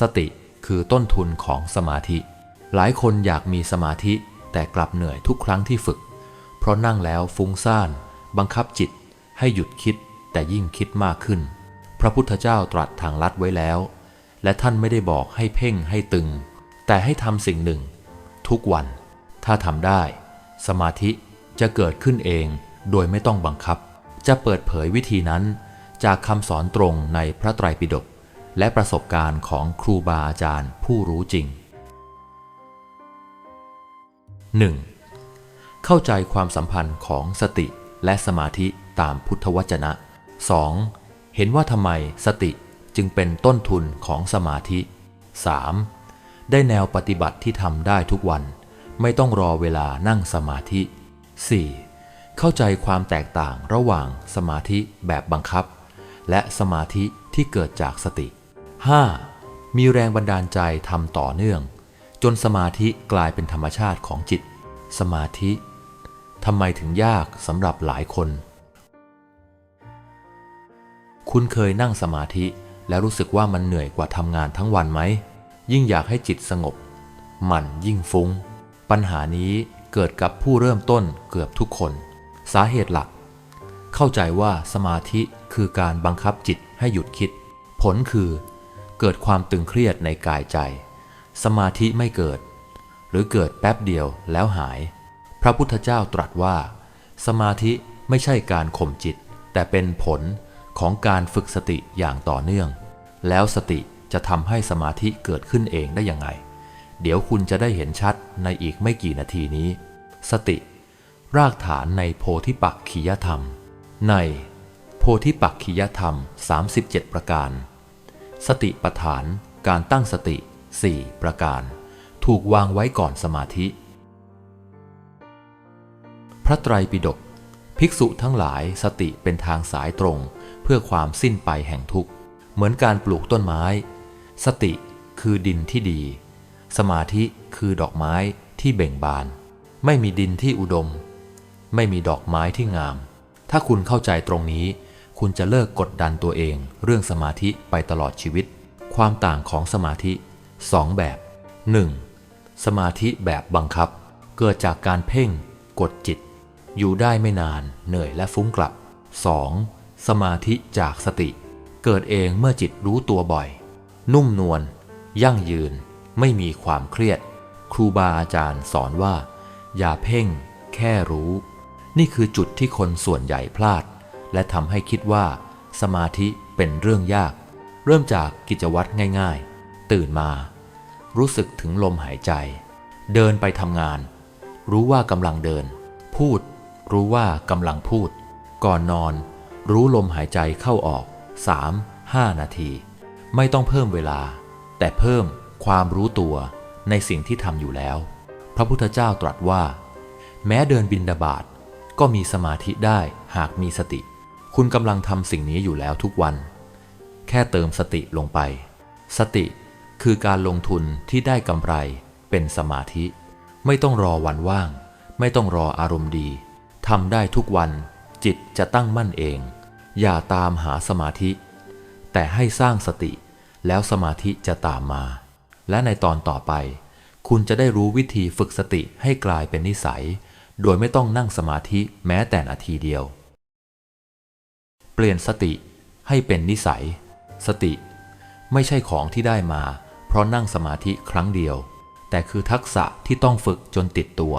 สติคือต้นทุนของสมาธิ หลายคนอยากมีสมาธิแต่กลับเหนื่อยทุกครั้งที่ฝึก เพราะนั่งแล้วฟุ้งซ่าน บังคับจิต ให้หยุดคิดแต่ยิ่งคิดมากขึ้น พระพุทธเจ้าตรัสทางลัดไว้แล้ว และท่านไม่ได้บอกให้เพ่งให้ตึง แต่ให้ทำสิ่งหนึ่ง ทุกวัน ถ้าทำได้ สมาธิจะเกิดขึ้นเองโดยไม่ต้องบังคับ จะเปิดเผยวิธีนั้นจากคำสอนตรงในพระไตรปิฎก และประสบการณ์ของครูบาอาจารย์ผู้รู้จริง 1. เข้าใจความสัมพันธ์ของสติและสมาธิตามพุทธวจนะ 2. เห็นว่าทำไมสติจึงเป็นต้นทุนของสมาธิ 3. ได้แนวปฏิบัติที่ทำได้ทุกวัน ไม่ต้องรอเวลานั่งสมาธิ 4. เข้าใจความแตกต่างระหว่างสมาธิแบบบังคับ และสมาธิที่เกิดจากสติ 5. มีแรงบันดาลใจทำต่อเนื่อง จนสมาธิกลายเป็นธรรมชาติของจิต สมาธิทำไมถึงยากสำหรับหลายคน คุณเคยนั่งสมาธิแล้วรู้สึกว่ามันเหนื่อยกว่าทำงานทั้งวันไหม ยิ่งอยากให้จิตสงบ มันยิ่งฟุง้ง ปัญหานี้เกิดกับผู้เริ่มต้นเกือบทุกคน สาเหตุหลัก เข้าใจว่าสมาธิคือการบังคับจิตให้หยุดคิด ผลคือ เกิดความตึงเครียดในกายใจ สมาธิไม่เกิด หรือเกิดแป๊บเดียวแล้วหาย พระพุทธเจ้าตรัสว่า สมาธิไม่ใช่การข่มจิต แต่เป็นผลของการฝึกสติอย่างต่อเนื่อง แล้วสติจะทำให้สมาธิเกิดขึ้นเองได้ยังไง เดี๋ยวคุณจะได้เห็นชัดในอีกไม่กี่นาทีนี้ สติ รากฐานในโพธิปักขียธรรม ในโพธิปักขียธรรม 37 ประการ สติปัฏฐานการตั้งสติ 4 ประการ ถูกวางไว้ก่อนสมาธิ พระไตรปิฎกภิกษุทั้งหลายสติเป็นทางสายตรง เพื่อความสิ้นไปแห่งทุกข์ เหมือนการปลูกต้นไม้ สติคือดินที่ดี สมาธิคือดอกไม้ที่เบ่งบาน ไม่มีดินที่อุดม ไม่มีดอกไม้ที่งาม ถ้าคุณเข้าใจตรงนี้ คุณจะเลิกกดดันตัวเอง เรื่องสมาธิไปตลอดชีวิต ความต่างของสมาธิ 2 แบบ 1. สมาธิแบบบังคับ เกิดจากการเพ่ง กดจิต อยู่ได้ไม่นาน เหนื่อยและฟุ้งกลับ 2. สมาธิจากสติ เกิดเองเมื่อจิตรู้ตัวบ่อย นุ่มนวลยั่งยืน ไม่มีความเครียด ครูบาอาจารย์สอนว่า อย่าเพ่ง แค่รู้ นี่คือจุดที่คนส่วนใหญ่พลาด และทำให้คิดว่า สมาธิเป็นเรื่องยาก เริ่มจากกิจวัตรง่ายๆ ตื่นมา รู้สึกถึงลมหายใจ เดินไปทำงาน รู้ว่ากำลังเดิน พูด รู้ว่ากำลังพูด ก่อนนอน รู้ลมหายใจเข้าออก 3 5 นาที ไม่ต้องเพิ่มเวลา แต่เพิ่มความรู้ตัวในสิ่งที่ทำอยู่แล้ว พระพุทธเจ้าตรัสว่า แม้เดินบินดาบาดก็มีสมาธิได้หากมีสติ คุณกำลังทำสิ่งนี้อยู่แล้วทุกวัน แค่เติมสติลงไป สติคือการลงทุนที่ได้กำไรเป็นสมาธิ ไม่ต้องรอวันว่าง ไม่ต้องรออารมณ์ดีทำได้ทุกวันจิตจะตั้งมั่นเอง อย่าตามหาสมาธิ แต่ให้สร้างสติแล้วสมาธิจะตามมา และในตอนต่อไป คุณจะได้รู้วิธีฝึกสติให้กลายเป็นนิสัย โดยไม่ต้องนั่งสมาธิแม้แต่นาทีเดียว ปลี่ยนสติให้เป็นนิสัย สติ ไม่ใช่ของที่ได้มา เพราะนั่งสมาธิครั้งเดียว แต่คือทักษะที่ต้องฝึกจนติดตัว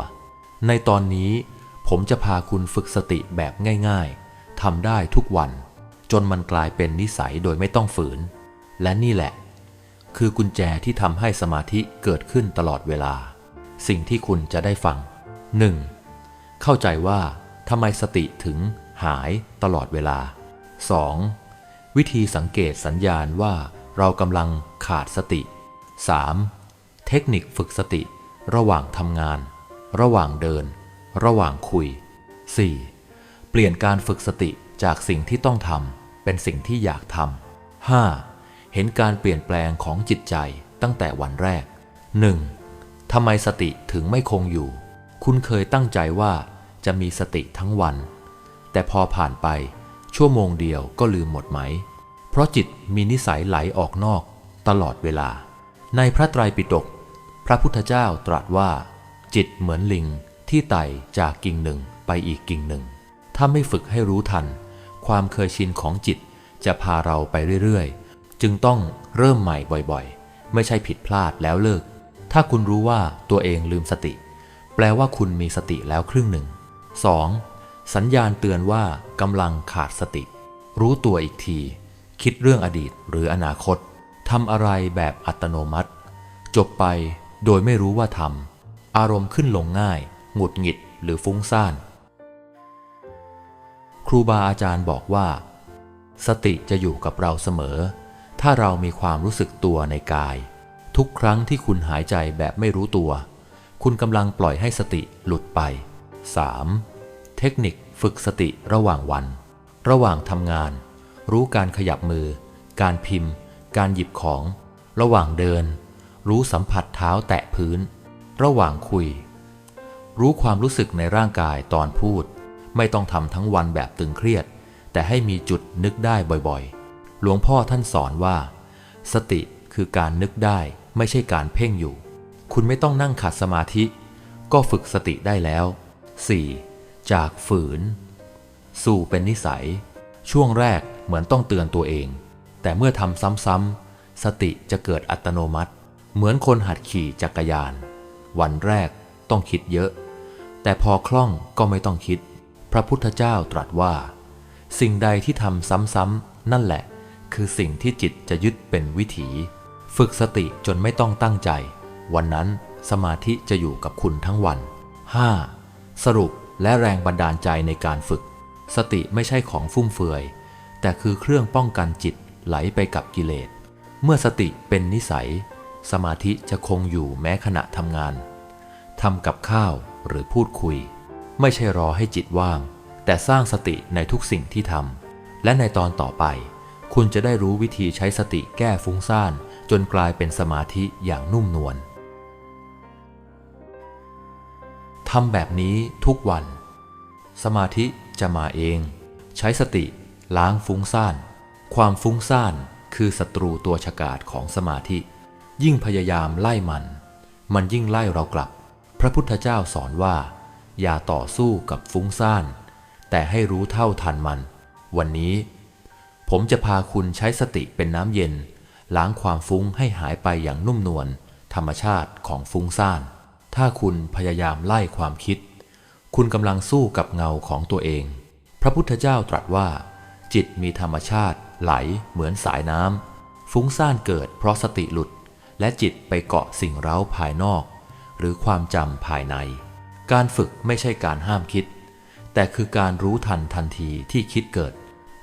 ในตอนนี้ผมจะพาคุณฝึกสติแบบง่าย ๆทำได้ทุกวัน จนมันกลายเป็นนิสัยโดยไม่ต้องฝืน และนี่แหละ คือกุญแจที่ทำให้สมาธิเกิดขึ้นตลอดเวลา สิ่งที่คุณจะได้ฟัง 1. เข้าใจว่าทำไมสติถึงหายตลอดเวลา 2. วิธีสังเกตสัญญาณว่าเรากำลังขาดสติ 3. เทคนิคฝึกสติ ระหว่างทำงาน ระหว่างเดิน ระหว่างคุย 4. เปลี่ยนการฝึกสติจากสิ่งที่ต้องทำเป็นสิ่งที่อยากทำ 5. เห็นการเปลี่ยนแปลงของจิตใจตั้งแต่วันแรก 1. ทำไมสติถึงไม่คงอยู่ คุณเคยตั้งใจว่าจะมีสติทั้งวัน แต่พอผ่านไป ชั่วโมงเดียวก็ลืมหมดไหม เพราะจิตมีนิสัยไหลออกนอกตลอดเวลา ในพระไตรปิฎกพระพุทธเจ้าตรัสว่า จิตเหมือนลิงที่ไต่จากกิ่งหนึ่งไปอีกกิ่งหนึ่ง ถ้าไม่ฝึกให้รู้ทัน ความเคยชินของจิตจะพาเราไปเรื่อยๆ จึงต้องเริ่มใหม่บ่อยๆ ไม่ใช่ผิดพลาดแล้วเลิก ถ้าคุณรู้ว่าตัวเองลืมสติ แปลว่าคุณมีสติแล้วครึ่งหนึ่ง 2. สัญญาณเตือนว่ากำลังขาดสติ รู้ตัวอีกที คิดเรื่องอดีตหรืออนาคตทำอะไรแบบอัตโนมัติ จบไปโดยไม่รู้ว่าทำอารมณ์ขึ้นลงง่าย หงุดหงิดหรือฟุ้งซ่าน ครูบาอาจารย์บอกว่า สติจะอยู่กับเราเสมอ ถ้าเรามีความรู้สึกตัวในกาย ทุกครั้งที่คุณหายใจแบบไม่รู้ตัว คุณกำลังปล่อยให้สติหลุดไป 3. เทคนิคฝึกสติระหว่างวัน ระหว่างทำงาน รู้การขยับมือ การพิมพ์ การหยิบของ ระหว่างเดิน รู้สัมผัสเท้าแตะพื้น ระหว่างคุย รู้ความรู้สึกในร่างกายตอนพูด ไม่ต้องทำทั้งวันแบบตึงเครียด แต่ให้มีจุดนึกได้บ่อยๆ หลวงพ่อท่านสอนว่า สติคือการนึกได้ไม่ใช่การเพ่งอยู่ คุณไม่ต้องนั่งขัดสมาธิ ก็ฝึกสติได้แล้ว 4. จากฝืน สู่เป็นนิสัย ช่วงแรกเหมือนต้องเตือนตัวเอง แต่เมื่อทำซ้ำๆ สติจะเกิดอัตโนมัติ เหมือนคนหัดขี่จักรยาน วันแรกต้องคิดเยอะ แต่พอคล่องก็ไม่ต้องคิด พระพุทธเจ้าตรัสว่า สิ่งใดที่ทำซ้ำๆ นั่นแหละ คือสิ่งที่จิตจะยึดเป็นวิถี ฝึกสติจนไม่ต้องตั้งใจ วันนั้นสมาธิจะอยู่กับคุณทั้งวัน 5. สรุป และแรงบันดาลใจในการฝึก สติไม่ใช่ของฟุ่มเฟือย แต่คือเครื่องป้องกันจิตไหลไปกับกิเลส เมื่อสติเป็นนิสัย สมาธิจะคงอยู่แม้ขณะทำงานทำกับข้าวหรือพูดคุย ไม่ใช่รอให้จิตว่าง แต่สร้างสติในทุกสิ่งที่ทำและในตอนต่อไป คุณจะได้รู้วิธีใช้สติแก้ฟุ้งซ่าน จนกลายเป็นสมาธิอย่างนุ่มนวล ทำแบบนี้ทุกวัน สมาธิจะมาเอง ใช้สติล้างฟุ้งซ่าน ความฟุ้งซ่านคือศัตรูตัวฉกาจของสมาธิ ยิ่งพยายามไล่มัน มันยิ่งไล่เรากลับ พระพุทธเจ้าสอนว่า อย่าต่อสู้กับฟุ้งซ่าน แต่ให้รู้เท่าทันมัน วันนี้ ผมจะพาคุณใช้สติเป็นน้ำเย็น ล้างความฟุ้งให้หายไปอย่างนุ่มนวลธรรมชาติของฟุ้งซ่าน ถ้าคุณพยายามไล่ความคิด คุณกำลังสู้กับเงาของตัวเอง พระพุทธเจ้าตรัสว่า จิตมีธรรมชาติ ไหลเหมือนสายน้ำฟุ้งซ่านเกิดเพราะสติหลุด และจิตไปเกาะสิ่งเร้าภายนอก หรือความจำภายใน การฝึกไม่ใช่การห้ามคิด แต่คือการรู้ทันทันทีที่คิดเกิด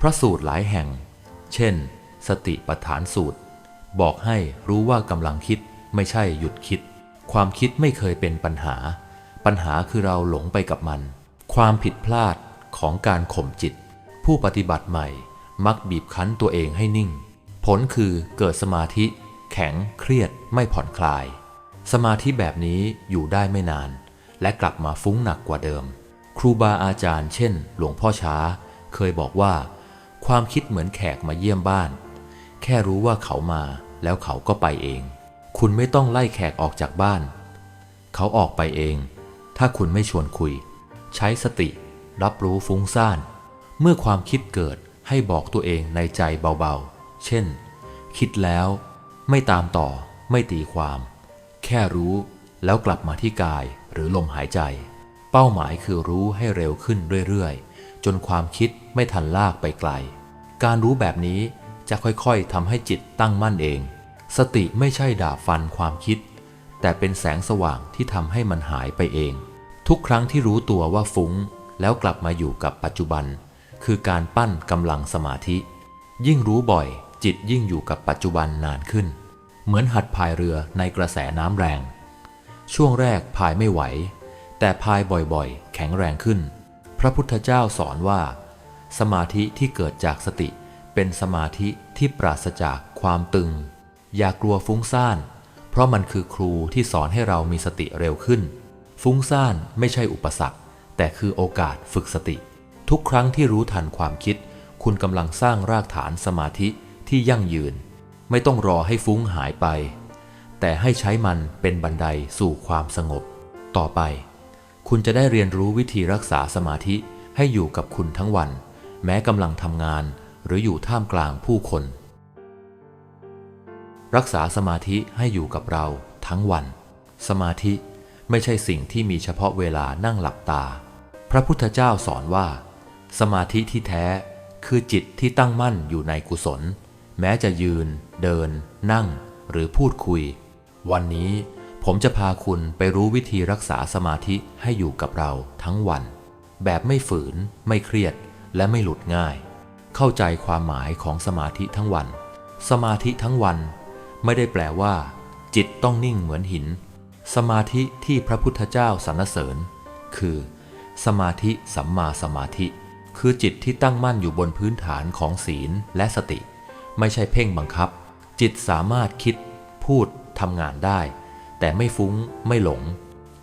พระสูตรหลายแห่ง เช่น สติปัฏฐานสูตร บอกให้รู้ว่ากำลังคิดไม่ใช่หยุดคิด ความคิดไม่เคยเป็นปัญหา ปัญหาคือเราหลงไปกับมัน ความผิดพลาดของการข่มจิต ผู้ปฏิบัติใหม่มักบีบคั้นตัวเองให้นิ่ง ผลคือเกิดสมาธิ แข็งเครียดไม่ผ่อนคลาย สมาธิแบบนี้อยู่ได้ไม่นาน และกลับมาฟุ้งหนักกว่าเดิม ครูบาอาจารย์ เช่น หลวงพ่อช้า เคยบอกว่า ความคิดเหมือนแขกมาเยี่ยมบ้าน แค่รู้ว่าเขามาแล้วเขาก็ไปเอง คุณไม่ต้องไล่แขกออกจากบ้าน เขาออกไปเอง ถ้าคุณไม่ชวนคุย ใช้สติ รับรู้ฟุ้งซ่าน เมื่อความคิดเกิดให้บอกตัวเองในใจเบาๆ เช่น คิดแล้ว ไม่ตามต่อ ไม่ตีความ แค่รู้แล้วกลับมาที่กายหรือลมหายใจ เป้าหมายคือรู้ให้เร็วขึ้นเรื่อยๆ จนความคิดไม่ทันลากไปไกล การรู้แบบนี้จะค่อยๆทำให้จิตตั้งมั่นเอง สติไม่ใช่ดาบฟันความคิด แต่เป็นแสงสว่างที่ทำให้มันหายไปเอง ทุกครั้งที่รู้ตัวว่าฟุ้ง แล้วกลับมาอยู่กับปัจจุบัน คือการปั้นกำลังสมาธิ ยิ่งรู้บ่อยจิตยิ่งอยู่กับปัจจุบันนานขึ้น เหมือนหัดพายเรือในกระแสน้ำแรง ช่วงแรกพายไม่ไหว แต่พายบ่อยๆ แข็งแรงขึ้น พระพุทธเจ้าสอนว่า สมาธิที่เกิดจากสติเป็นสมาธิที่ปราศจากความตึง อย่ากลัวฟุ้งซ่าน เพราะมันคือครูที่สอนให้เรามีสติเร็วขึ้น ฟุ้งซ่านไม่ใช่อุปสรรค แต่คือโอกาสฝึกสติ ทุกครั้งที่รู้ทันความคิด คุณกำลังสร้างรากฐานสมาธิที่ยั่งยืน ไม่ต้องรอให้ฟุ้งหายไป แต่ให้ใช้มันเป็นบันไดสู่ความสงบ ต่อไป คุณจะได้เรียนรู้วิธีรักษาสมาธิให้อยู่กับคุณทั้งวัน แม้กำลังทำงานหรืออยู่ท่ามกลางผู้คน รักษาสมาธิให้อยู่กับเราทั้งวัน สมาธิไม่ใช่สิ่งที่มีเฉพาะเวลานั่งหลับตา พระพุทธเจ้าสอนว่า สมาธิที่แท้คือจิตที่ตั้งมั่นอยู่ในกุศล แม้จะยืน เดิน นั่ง หรือพูดคุย วันนี้ผมจะพาคุณไปรู้วิธีรักษาสมาธิให้อยู่กับเราทั้งวัน แบบไม่ฝืน ไม่เครียด และไม่หลุดง่าย เข้าใจความหมายของสมาธิทั้งวัน สมาธิทั้งวัน ไม่ได้แปลว่า จิตต้องนิ่งเหมือนหิน สมาธิที่พระพุทธเจ้าสรรเสริญ คือ สมาธิสัมมาสมาธิ คือจิตที่ตั้งมั่นอยู่บนพื้นฐานของศีลและสติ ไม่ใช่เพ่งบังคับ จิตสามารถคิด พูดทำงานได้ แต่ไม่ฟุ้ง ไม่หลง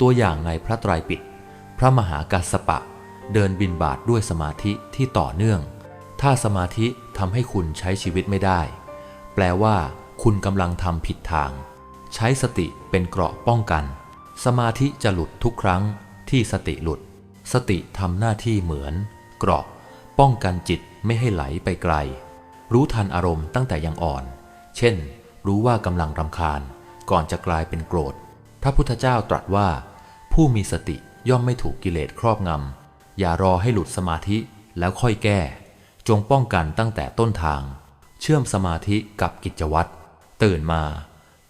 ตัวอย่างในพระไตรปิฎกพระมหากัสสปะ เดินบินบาทด้วยสมาธิที่ต่อเนื่อง ถ้าสมาธิทำให้คุณใช้ชีวิตไม่ได้ แปลว่า คุณกำลังทำผิดทาง ใช้สติเป็นเกราะป้องกัน สมาธิจะหลุดทุกครั้งที่สติหลุด สติทำหน้าที่เหมือน เกราะ ป้องกันจิตไม่ให้ไหลไปไกล รู้ทันอารมณ์ตั้งแต่ยังอ่อน เช่น รู้ว่ากำลังรำคาญ ก่อนจะกลายเป็นโกรธ พระพุทธเจ้าตรัสว่า ผู้มีสติย่อมไม่ถูกกิเลสครอบงำ อย่ารอให้หลุดสมาธิแล้วค่อยแก้ จงป้องกันตั้งแต่ต้นทาง เชื่อมสมาธิกับกิจวัตร ตื่นมา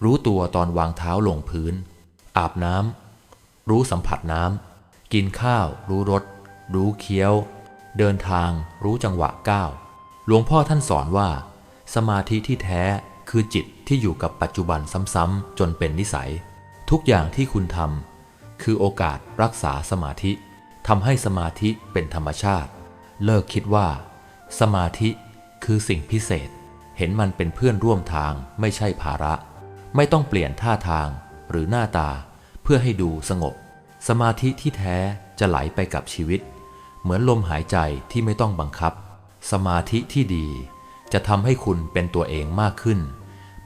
รู้ตัวตอนวางเท้าลงพื้น อาบน้ำรู้สัมผัสน้ำกินข้าว รู้รสรู้เคี้ยว เดินทาง รู้จังหวะก้าวหลวงพ่อท่านสอนว่า สมาธิที่แท้คือจิตที่อยู่กับปัจจุบันซ้ำๆจนเป็นนิสัย ทุกอย่างที่คุณทำคือโอกาสรักษาสมาธิทำให้สมาธิเป็นธรรมชาติ เลิกคิดว่า สมาธิคือสิ่งพิเศษ เห็นมันเป็นเพื่อนร่วมทางไม่ใช่ภาระ ไม่ต้องเปลี่ยนท่าทางหรือหน้าตา เพื่อให้ดูสงบ สมาธิที่แท้จะไหลไปกับชีวิต เหมือนลมหายใจที่ไม่ต้องบังคับ สมาธิที่ดี จะทำให้คุณเป็นตัวเองมากขึ้น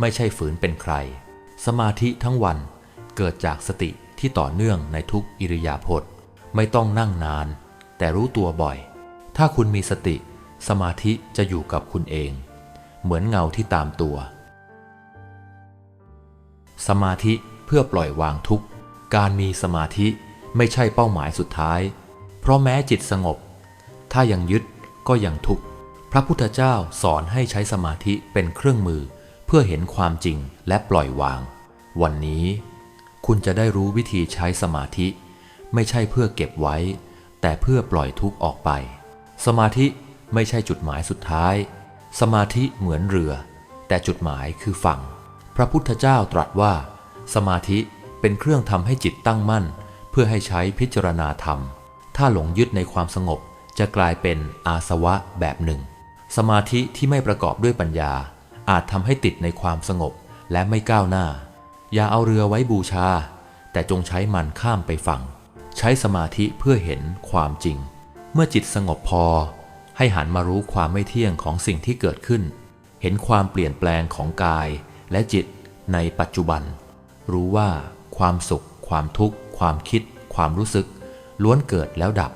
ไม่ใช่ฝืนเป็นใคร สมาธิทั้งวันเกิดจากสติที่ต่อเนื่องในทุกอิริยาบถไม่ต้องนั่งนาน แต่รู้ตัวบ่อย ถ้าคุณมีสติ สมาธิจะอยู่กับคุณเอง เหมือนเงาที่ตามตัว สมาธิเพื่อปล่อยวางทุกข์การมีสมาธิไม่ใช่เป้าหมายสุดท้าย เพราะแม้จิตสงบ ถ้ายังยึดก็ยังทุกข์ พระพุทธเจ้าสอนให้ใช้สมาธิเป็นเครื่องมือ เพื่อเห็นความจริงและปล่อยวาง วันนี้ คุณจะได้รู้วิธีใช้สมาธิ ไม่ใช่เพื่อเก็บไว้ แต่เพื่อปล่อยทุกข์ออกไป สมาธิไม่ใช่จุดหมายสุดท้าย สมาธิเหมือนเรือ แต่จุดหมายคือฝั่ง พระพุทธเจ้าตรัสว่า สมาธิเป็นเครื่องทำให้จิตตั้งมั่น เพื่อให้ใช้พิจารณาธรรม ถ้าหลงยึดในความสงบจะกลายเป็นอาสวะแบบหนึ่ง สมาธิที่ไม่ประกอบด้วยปัญญา อาจทำให้ติดในความสงบและไม่ก้าวหน้า อย่าเอาเรือไว้บูชา แต่จงใช้มันข้ามไปฝั่ง ใช้สมาธิเพื่อเห็นความจริง เมื่อจิตสงบพอ ให้หันมารู้ความไม่เที่ยงของสิ่งที่เกิดขึ้น เห็นความเปลี่ยนแปลงของกายและจิตในปัจจุบัน รู้ว่าความสุข ความทุกข์ ความคิด ความรู้สึก ล้วนเกิดแล้วดับ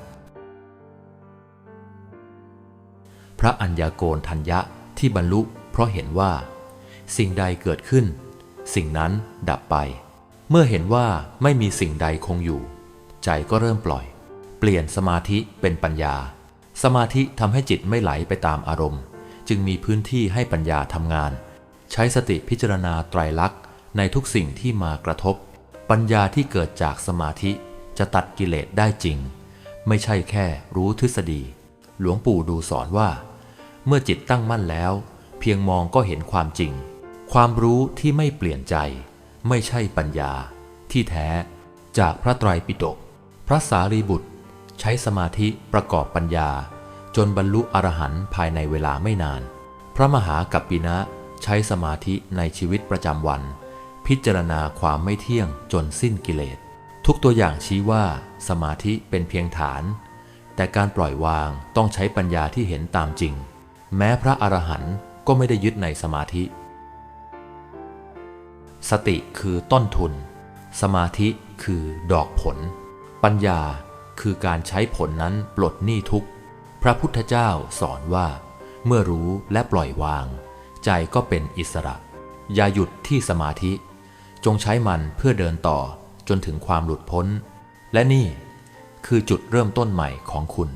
พระอัญญาโกณทัญญะที่บรรลุเพราะเห็นว่า สิ่งใดเกิดขึ้น สิ่งนั้นดับไป เมื่อเห็นว่าไม่มีสิ่งใดคงอยู่ ใจก็เริ่มปล่อย เปลี่ยนสมาธิเป็นปัญญา สมาธิทำให้จิตไม่ไหลไปตามอารมณ์ จึงมีพื้นที่ให้ปัญญาทำงาน ใช้สติพิจารณาไตรลักษณ์ ในทุกสิ่งที่มากระทบ ปัญญาที่เกิดจากสมาธิจะตัดกิเลสได้จริง ไม่ใช่แค่รู้ทฤษฎี หลวงปู่ดูสอนว่า เมื่อจิตตั้งมั่นแล้ว เพียงมองก็เห็นความจริง ความรู้ที่ไม่เปลี่ยนใจ ไม่ใช่ปัญญา ที่แท้ จากพระไตรปิฎกพระสารีบุตร ใช้สมาธิประกอบปัญญา จนบรรลุอรหันต์ภายในเวลาไม่นาน พระมหากัปปินะใช้สมาธิในชีวิตประจำวัน พิจารณาความไม่เที่ยงจนสิ้นกิเลส ทุกตัวอย่างชี้ว่าสมาธิเป็นเพียงฐาน แต่การปล่อยวางต้องใช้ปัญญาที่เห็นตามจริง แม้พระอรหันต์ก็ไม่ได้ยึดในสมาธิ สติคือต้นทุน สมาธิคือดอกผล ปัญญาคือการใช้ผลนั้นปลดหนี้ทุกข์ พระพุทธเจ้าสอนว่า เมื่อรู้และปล่อยวาง ใจก็เป็นอิสระ อย่าหยุดที่สมาธิ จงใช้มันเพื่อเดินต่อจนถึงความหลุดพ้น และนี่คือจุดเริ่มต้นใหม่ของคุณ